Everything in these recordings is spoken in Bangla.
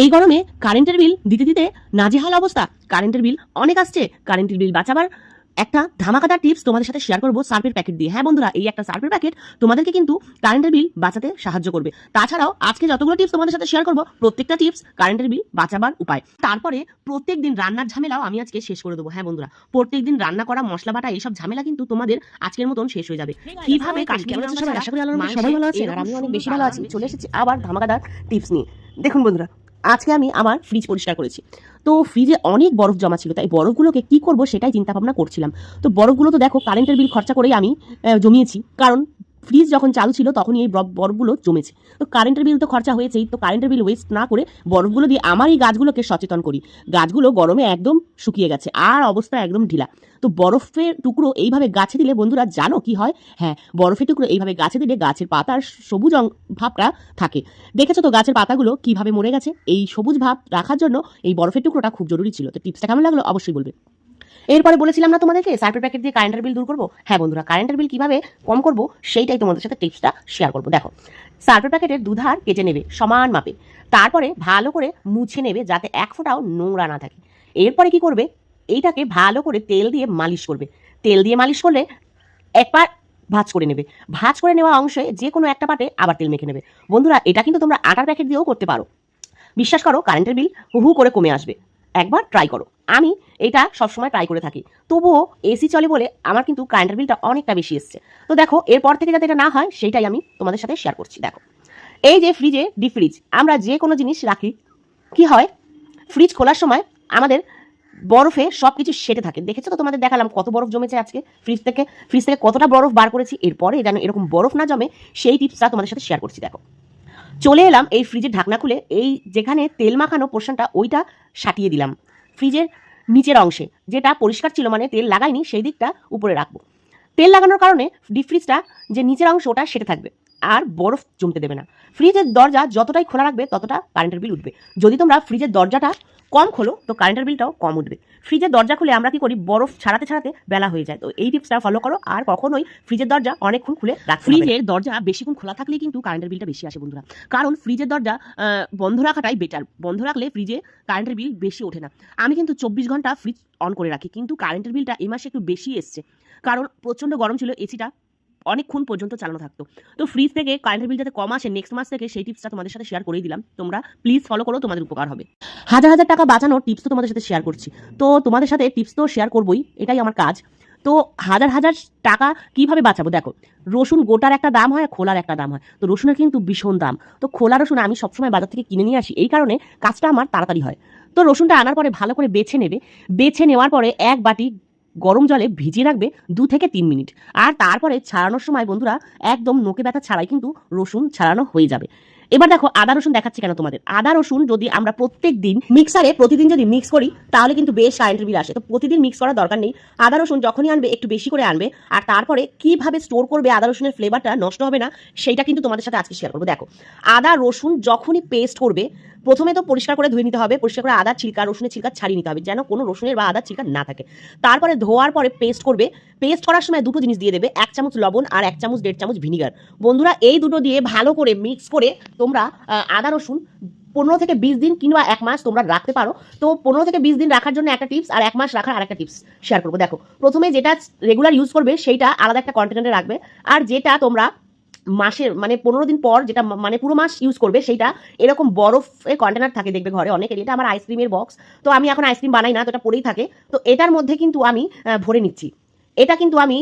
এই গরমে কারেন্টের বিল দিতে দিতে নাজেহাল অবস্থা। কারেন্টের বিল অনেক আসছে। কারেন্টের বিল বাঁচাবার একটা ধামাকাদার টিপস তোমাদের সাথে শেয়ার করব সার্ফের প্যাকেট দিয়ে। হ্যাঁ বন্ধুরা এই একটা সার্ফের প্যাকেট তোমাদেরকে কিন্তু কারেন্টের বিল বাঁচাতে সাহায্য করবে। তাছাড়াও আজকে যতগুলো টিপস তোমাদের সাথে শেয়ার করব প্রত্যেকটা টিপস কারেন্টের বিল বাঁচাবার উপায়। তারপরে প্রত্যেক দিন রান্নার ঝামেলাও আমি আজকে শেষ করে দেবো। হ্যাঁ বন্ধুরা প্রত্যেক দিন রান্না করা মশলা বাটা এইসব ঝামেলা কিন্তু তোমাদের আজকের মতন শেষ হয়ে যাবে। কীভাবে সবাই? ভালো আর আমি অনেক বেশি ভালো আছি। চলে এসেছি আবার ধামাকাদার টিপস নিয়ে। দেখুন বন্ধুরা আজকে আমি আমার ফ্রিজ পরিষ্কার করেছি। তো ফ্রিজে অনেক বরফ জমা ছিল, তাই বরফগুলোকে কি করব সেটাই চিন্তা ভাবনা করছিলাম। তো বরফগুলো তো দেখো কারেন্টের বিল খরচা করেই আমি জমিয়েছি। কারণ ফ্রিজ যখন চালু ছিল, তখনই এই বরফ- বরফগুলো জমেছে। তো কারেন্টের বিল তো খরচা হয়েছেই, তো কারেন্টের বিল ওয়েস্ট না করে বরফগুলো দিয়ে আমার এই গাছগুলোকে সচেতন করি। গাছগুলো গরমে একদম শুকিয়ে গেছে, আর অবস্থা একদম ঢিলা। তো বরফের টুকরো এইভাবে গাছে দিলে বন্ধুরা জানো কি হয়? হ্যাঁ বরফের টুকরো এইভাবে গাছে দিলে গাছের পাতার সবুজ ভাবটা থাকে। দেখেছ তো গাছের পাতাগুলো কীভাবে মরে গেছে? এই সবুজ ভাব রাখার জন্য এই বরফের টুকরোটা খুব জরুরি ছিল। তো টিপসটা কেমন লাগল? অবশ্যই বলবে। এরপরে বলেছিলাম না তোমাদেরকে সার্ফের প্যাকেট দিয়ে কারেন্টের বিল দূর করব? হ্যাঁ বন্ধুরা, কারেন্টের বিল কীভাবে কম করব, সেইটাই তোমাদের সাথে টিপসটা শেয়ার করব। দেখো সার্ফের প্যাকেটের দুধার কেটে নেবে সমান মাপে, তারপরে ভালো করে মুছে নেবে যাতে এক ফোঁটাও নোংরা না থাকে। এরপরে কি করবে? এইটাকে ভালো করে তেল দিয়ে মালিশ করবে। তেল দিয়ে মালিশ করলে একবার ভাঁজ করে নেবে। ভাঁজ করে নেওয়া অংশে যে কোনো একটা পাটে আবার তেল মেখে নেবে। বন্ধুরা, এটা কিন্তু তোমরা আটার প্যাকেট দিয়েও করতে পারো। বিশ্বাস করো, কারেন্টের বিল হু করে কমে আসবে। একবার ট্রাই করো। আমি এটা সবসময় ট্রাই করে থাকি। তবুও এসি চলে বলে আমার কিন্তু কারেন্টের বিলটা অনেকটা বেশি এসছে। তো দেখো, এরপর থেকে যাতে এটা না হয়, সেইটাই আমি তোমাদের সাথে শেয়ার করছি। দেখো, এই যে ফ্রিজে ডিপ ফ্রিজ আমরা যে কোনো জিনিস রাখি, কি হয়? ফ্রিজ খোলার সময় আমাদের বরফে সব কিছু সেটে থাকে। দেখেছ তো তোমাদের দেখালাম কত বরফ জমেছে আজকে? ফ্রিজ থেকে ফ্রিজ থেকে কতটা বরফ বার করেছি? এরপরে যেন এরকম বরফ না জমে, সেই টিপসটা তোমাদের সাথে শেয়ার করছি। দেখো চলে এলাম এই ফ্রিজের ঢাকনা খুলে। এই যেখানে তেল মাখানো পোর্শনটা ওইটা সাটিয়ে দিলাম ফ্রিজের নিচের অংশে, যেটা পরিষ্কার ছিল মানে তেল লাগাইনি, সেই দিকটা উপরে রাখব। তেল লাগানোর কারণে ডিপ ফ্রিজটা যে নিচের অংশ, ওটা সেটে থাকবে, আর বরফ জমতে দেবে না। ফ্রিজের দরজা যতটাই খোলা রাখবে, ততটা কারেন্টের বিল উঠবে। যদি তোমরা ফ্রিজের দরজাটা কম খোলো, তো কারেন্টের বিলটাও কম উঠবে। ফ্রিজের দরজা খুলে আমরা কি করি? বরফ ছাড়াতে ছাড়াতে বেলা হয়ে যায়। তো এই টিপসটা ফলো করো। আর কখনোই ফ্রিজের দরজা অনেকক্ষণ খুলে না। ফ্রিজের দরজা বেশিক্ষণ খোলা থাকলে কিন্তু কারেন্টের বিলটা বেশি আসে বন্ধুরা। কারণ ফ্রিজের দরজা বন্ধ রাখাটাই বেটার বন্ধ রাখলে ফ্রিজে কারেন্টের বিল বেশি ওঠে না। আমি কিন্তু চব্বিশ ঘণ্টা ফ্রিজ অন করে রাখি, কিন্তু কারেন্টের বিলটা এই মাসে একটু বেশি এসছে। কারণ প্রচণ্ড গরম ছিল এসিটা অনেকক্ষণ পর্যন্ত চালানো থাকতো। তো ফ্রিজ থেকে কারেন্টের বিল যাতে কম আসে নেক্সট মাস থেকে সেই টিপসটা তোমাদের সাথে শেয়ার করেই দিলাম। তোমরা প্লিজ ফলো করো, তোমাদের উপকার হবে। হাজার হাজার টাকা বাঁচানোর টিপস তো তোমাদের সাথে শেয়ার করছি। তো তোমাদের সাথে টিপস তো শেয়ার করবোই, এটাই আমার কাজ। তো হাজার হাজার টাকা কীভাবে বাঁচাবো? দেখো, রসুন গোটার একটা দাম হয় খোলার একটা দাম হয়। তো রসুনের কিন্তু ভীষণ দাম। তো খোলা রসুন আমি সবসময় বাজার থেকে কিনে নিয়ে আসি, এই কারণে কাজটা আমার তাড়াতাড়ি হয়। তো রসুনটা আনার পরে ভালো করে বেছে নেবে। বেছে নেওয়ার পরে এক বাটি গরম জলে ভিজিয়ে রাখবে দু থেকে তিন মিনিট। আর তারপরে ছাড়ানোর সময় বন্ধুরা, একদম নোকে ব্যথা ছাড়াই কিন্তু রসুন ছাড়ানো হয়ে যাবে। এবার দেখো আদা রসুন দেখাচ্ছি কেন তোমাদের? আদা রসুন যদি আমরা প্রত্যেক দিন মিক্সারে প্রতিদিন যদি মিক্স করি, তাহলে কিন্তু বেশ কারেন্টের বিল আসে। তো প্রতিদিন মিক্স করার দরকার নেই। আদা রসুন যখনই আনবে, একটু বেশি করে আনবে, আর তারপরে কীভাবে স্টোর করবে আদা রসুনের ফ্লেভারটা নষ্ট হবে না সেইটা কিন্তু তোমাদের সাথে আজকে শেয়ার করব। দেখো, আদা রসুন যখনই পেস্ট করবে, প্রথমে তো পরিষ্কার করে ধুয়ে নিতে হবে, পরিষ্কার করে আদার ছিলকা, রসুনের ছিলকা ছাড়িয়ে নিতে হবে, যেন কোনো রসুনের বা আদার ছিলকা না থাকে। তারপরে ধোয়ার পরে পেস্ট করবে। পেস্ট করার সময় দুটো জিনিস দিয়ে দেবে, এক চামচ লবণ আর এক চামচ, দেড় চামচ ভিনিগার বন্ধুরা, এই দুটো দিয়ে ভালো করে মিক্স করে তোমরা আদা, রসুন পনেরো থেকে বিশ দিন কিংবা এক মাস তোমরা রাখতে পারো। তো পনেরো থেকে বিশ দিন রাখার জন্য একটা টিপস আর এক মাস রাখার আরেকটা টিপস শেয়ার করব। দেখো, প্রথমে যেটা রেগুলার ইউজ করবে সেইটা আলাদা একটা কন্টেনারে রাখবে। আর যেটা তোমরা মাসের মানে পনেরো দিন পর যেটা মানে পুরো মাস ইউজ করবে সেইটা এরকম বরফের কন্টেনার থাকে দেখবে ঘরে অনেকের এটা আমার আইসক্রিমের বক্স তো আমি এখন আইসক্রিম বানাই না, তো এটা পড়েই থাকে। তো এটার মধ্যে কিন্তু আমি ভরে নিচ্ছি। এটা কিন্তু আমি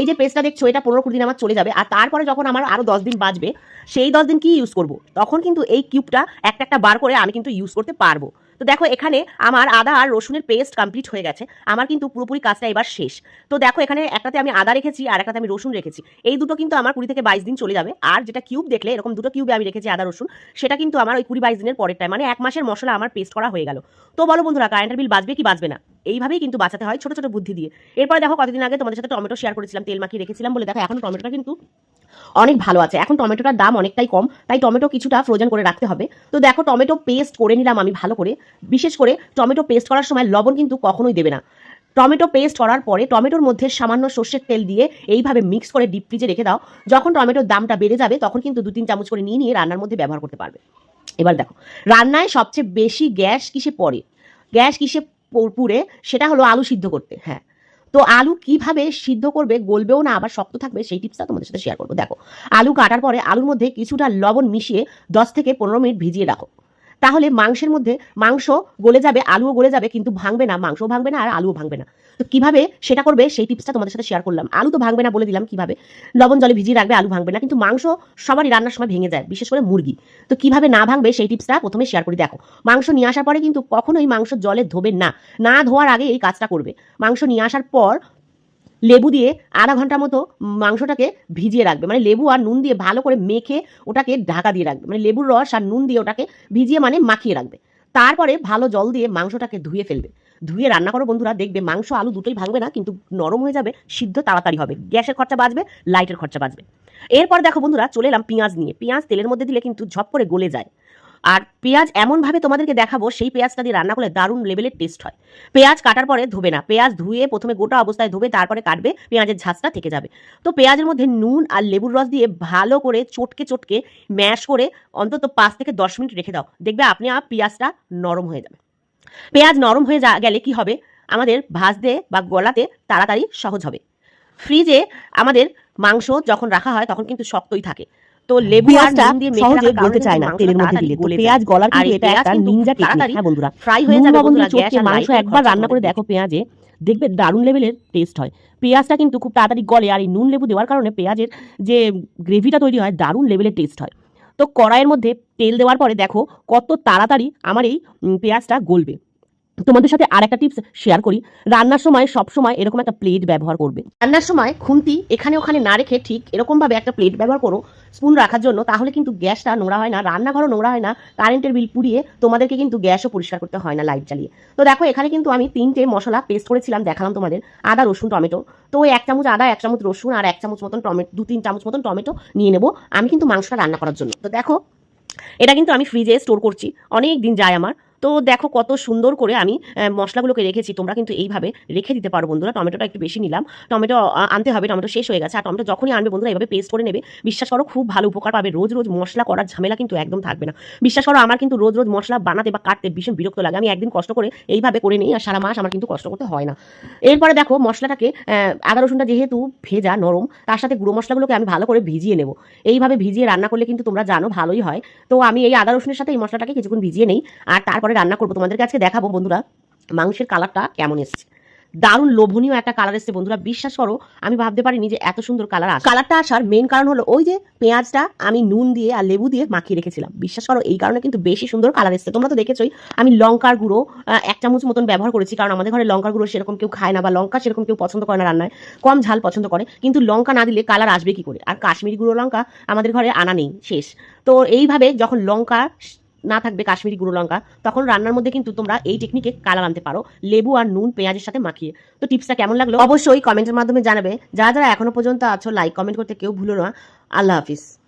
এই যে পেজটা দেখছ, এটা পনেরো কুড়ি দিন আমার চলে যাবে। আর তারপরে যখন আমার আরও দশ দিন বাঁচবে, সেই দশ দিন কি ইউজ করব? তখন কিন্তু এই কিউবটা একটা একটা বার করে আমি কিন্তু ইউজ করতে পারব। তো দেখো এখানে আমার আদা আর রসুনের পেস্ট কমপ্লিট হয়ে গেছে। আমার কিন্তু পুরোপুরি কাজটা এবার শেষ। তো দেখো এখানে একটাতে আমি আদা রেখেছি আর একটাতে আমি রসুন রেখেছি। এই দুটো কিন্তু আমার কুড়ি থেকে বাইশ দিন চলে যাবে। আর যেটা কিউব দেখলে, এরকম দুটো কিউবে আমি রেখেছি আদা, রসুন, সেটা কিন্তু আমার ওই কুড়ি বাইশ দিনের পরের টাইম মানে এক মাসের মশলা আমার পেস্ট করা হয়ে গেল। তো বলো বন্ধুরা কারেন্টের বিল বাঁচবে কি বাঁচবে না? এইভাবেই কিন্তু বাঁচাতে হয় ছোট ছোট বুদ্ধি দিয়ে। এরপরে দেখো কতদিন আগে তোমাদের সাথে টমেটো শেয়ার করেছিলাম, তেল মাখিয়ে রেখেছিলাম বলে। দেখো এখন টমেটোটা কিন্তু অনেক ভালো আছে। এখন টমেটোটার দাম অনেকটাই কম, তাই টমেটো কিছুটা ফ্রোজেন করে রাখতে হবে। তো দেখো, টমেটো পেস্ট করে নিলাম আমি ভালো করে। বিশেষ করে টমেটো পেস্ট করার সময় লবণ কিন্তু কখনোই দেবে না। টমেটো পেস্ট করার পরে টমেটোর মধ্যে সামান্য সর্ষের তেল দিয়ে এইভাবে মিক্স করে ডিপ ফ্রিজে রেখে দাও। যখন টমেটোর দামটা বেড়ে যাবে, তখন কিন্তু দু তিন চামচ করে নিয়ে নিয়ে রান্নার মধ্যে ব্যবহার করতে পারবে। এবার দেখো, রান্নায় সবচেয়ে বেশি গ্যাস কিসে পড়ে? গ্যাস কিসে পুড়ে? সেটা হলো আলু সিদ্ধ করতে। হ্যাঁ তো আলু কীভাবে সিদ্ধ করবে গলবেও না, আবার শক্ত থাকবে সেই টিপসটা তোমাদের সাথে শেয়ার করব। দেখো, আলু কাটার পরে আলুর মধ্যে কিছুটা লবণ মিশিয়ে দশ থেকে পনেরো মিনিট ভিজিয়ে রাখো। তাহলে মাংসের মধ্যে মাংস গলে যাবে, আলুও গলে যাবে, কিন্তু ভাঙবে না, মাংসও ভাঙবে না, আর আলুও ভাঙবে না। তো কীভাবে সেটা করবে সেই টিপসটা তোমাদের সাথে শেয়ার করলাম। আলু তো ভাঙবে না বলে দিলাম কীভাবে। লবণ জলে ভিজিয়ে রাখবে, আলু ভাঙবে না, কিন্তু মাংস সবারই রান্নার সময় ভেঙে যায়, বিশেষ করে মুরগি। তো কীভাবে না ভাঙবে সেই টিপসটা প্রথমে শেয়ার করে। দেখো, মাংস নিয়ে আসার পরে কিন্তু কখনোই মাংস জলে ধোবেন না। না ধোয়ার আগে এই কাজটা করবে। মাংস নিয়ে আসার পর লেবু দিয়ে আধা ঘণ্টা মতো মাংসটাকে ভিজিয়ে রাখবে। মানে লেবু আর নুন দিয়ে ভালো করে মেখে ওটাকে ঢাকা দিয়ে রাখবে। মানে লেবুর রস আর নুন দিয়ে ওটাকে ভিজিয়ে মানে মাখিয়ে রাখবে। তারপরে ভালো জল দিয়ে মাংসটাকে ধুয়ে ফেলবে। ধুয়ে রান্না করো বন্ধুরা, দেখবে মাংস আলু দুটোই ভাঙবে না, কিন্তু নরম হয়ে যাবে, সিদ্ধ তাড়াতাড়ি হবে। গ্যাসের খরচা বাঁচবে, লাইটের খরচা বাঁচবে। এরপর দেখো বন্ধুরা, চলে এলাম পেঁয়াজ নিয়ে। পেঁয়াজ তেলের মধ্যে দিলে কিন্তু ঝপ করে গলে যায়। আর পেঁয়াজ এমনভাবে তোমাদেরকে দেখাবো, সেই পেঁয়াজটা দিয়ে রান্না করলে দারুণ লেভেলের টেস্ট হয়। পেঁয়াজ কাটার পরে ধোবে না। পেঁয়াজ ধুয়ে প্রথমে গোটা অবস্থায় ধোবে, তারপরে কাটবে, পেঁয়াজের ঝাঁজটা থেকে যাবে। তো পেঁয়াজের মধ্যে নুন আর লেবুর রস দিয়ে ভালো করে চটকে চটকে ম্যাশ করে অন্তত পাঁচ থেকে দশ মিনিট রেখে দাও। দেখবে আপনি আপ পেঁয়াজটা নরম হয়ে যাবে। পেঁয়াজ নরম হয়ে যা, গেলে কি হবে? আমাদের ভাজতে বা গলাতে তাড়াতাড়ি সহজ হবে। ফ্রিজে আমাদের মাংস যখন রাখা হয়, তখন কিন্তু শক্তই থাকে। তো লেবু আর পেঁয়াজটা দিয়ে সহজে গলতে চায় না তেলের মধ্যে দিলে। তো পেঁয়াজ গলার কিন্তু এটা একটা নিনজা টেকনিক। হ্যাঁ বন্ধুরা। ফ্রাই হয়ে যাবে বন্ধুরা, গ্যাস মাংস একবার রান্না করে দেখো পেঁয়াজে দেখবে দারুণ লেভেলের টেস্ট হয়। পেঁয়াজটা কিন্তু খুব তাড়াতাড়ি গলে আর এই নুন লেবু দেওয়ার কারণে পেঁয়াজের যে গ্রেভিটা তৈরি হয় দারুণ লেভেলের টেস্ট হয়। তো কড়াইয়ের মধ্যে তেল দেওয়ার পরে দেখো কত তাড়াতাড়ি আমার এই পেঁয়াজটা গলবে। তোমাদের সাথে আর একটা টিপস শেয়ার করি। রান্নার সময় সব সময় এরকম একটা প্লেট ব্যবহার করবে। রান্নার সময় খুন্তি এখানে ওখানে না রেখে ঠিক এরকম ভাবে একটা প্লেট ব্যবহার করো স্পুন রাখার জন্য, তাহলে কিন্তু গ্যাসটা নোংরা হয় না, রান্নাঘরও নোংরা হয় না কারেন্টের বিল পুড়িয়ে তোমাদেরকে কিন্তু গ্যাসও পরিষ্কার করতে হয় না লাইট জ্বালিয়ে। তো দেখো, এখানে কিন্তু আমি তিনটে মশলা পেস্ট করেছিলাম, দেখালাম তোমাদের, আদা, রসুন, টমেটো। তো ওই এক চামচ আদা, এক চামচ রসুন আর এক চামচ মতন টমেটো দু তিন চামচ মতন টমেটো নিয়ে নেব আমি কিন্তু মাংসটা রান্না করার জন্য। তো দেখো, এটা কিন্তু আমি ফ্রিজে স্টোর করছি অনেক দিন যায় আমার। তো দেখো কত সুন্দর করে আমি মশলাগুলোকে রেখেছি। তোমরা কিন্তু এইভাবে রেখে দিতে পারো বন্ধুরা। টমেটোটা একটু বেশি নিলাম। টমেটো আনতে হবে। টমেটো শেষ হয়ে গেছে। আর টমেটো যখনই আনবে বন্ধুরা, এভাবে পেস্ট করে নেবে। বিশ্বাস করো, খুব ভালো উপকার পাবে। রোজ রোজ মশলা করার ঝামেলা কিন্তু একদম থাকবে না। বিশ্বাস করো, আমার কিন্তু রোজ রোজ মশলা বানাতে বা কাটতে ভীষণ বিরক্ত লাগে। আমি একদিন কষ্ট করে এইভাবে করে নিই, আর সারা মাস আমার কিন্তু কষ্ট করতে হয় না। এরপরে দেখো, মশলাটাকে আদা রসুনটা যেহেতু ভেজা, নরম, তার সাথে গুঁড়ো মশলাগুলোকে আমি ভালো করে ভিজিয়ে নেব। এইভাবে ভিজিয়ে রান্না করলে কিন্তু তোমরা জানো ভালোই হয়। তো আমি এই আদা রসুনের সাথে এই মশলাটাকে কিছুক্ষণ ভিজিয়ে নেই। আর তারপরে রান্না করব, তোমাদেরকে আজকে দেখাবো বন্ধুরা মাংসের কালারটা কেমন এসছে। দারুণ লোভনীয় একটা কালার এসছে বন্ধুরা, বিশ্বাস করো, আমি ভাবতে পারিনি যে এত সুন্দর কালার আসে কালারটা আসার মেন কারণ হলো ওই যে পেঁয়াজটা আমি নুন দিয়ে আর লেবু দিয়ে মাখিয়ে রেখেছিলাম। বিশ্বাস করো, এই কারণে কিন্তু বেশি সুন্দর কালার এসছে। তোমরা তো দেখেছোই, আমি লঙ্কার গুঁড়ো এক চামচ মতন ব্যবহার করেছি, কারণ আমাদের ঘরে লঙ্কার গুঁড়ো সেরকম কেউ খায় না বা লঙ্কা সেরকম কেউ পছন্দ করে না রান্নায়, কম ঝাল পছন্দ করে, কিন্তু লঙ্কা না দিলে কালার আসবে কি করে? আর কাশ্মীরি গুঁড়ো লঙ্কা আমাদের ঘরে আনা নেই, শেষ। তো এইভাবে যখন লঙ্কা না থাকবে কাশ্মীরি গুঁড়ো লঙ্কা, তখন রান্নার মধ্যে কিন্তু তোমরা এই টেকনিকে কালার আনতে পারো, লেবু আর নুন পেঁয়াজের সাথে মাখিয়ে। তো টিপসটা কেমন লাগল? অবশ্যই কমেন্টের মাধ্যমে জানাবে। যারা যারা এখনও পর্যন্ত আছো লাইক কমেন্ট করতে কেউ ভুলো না। আল্লাহ হাফিজ।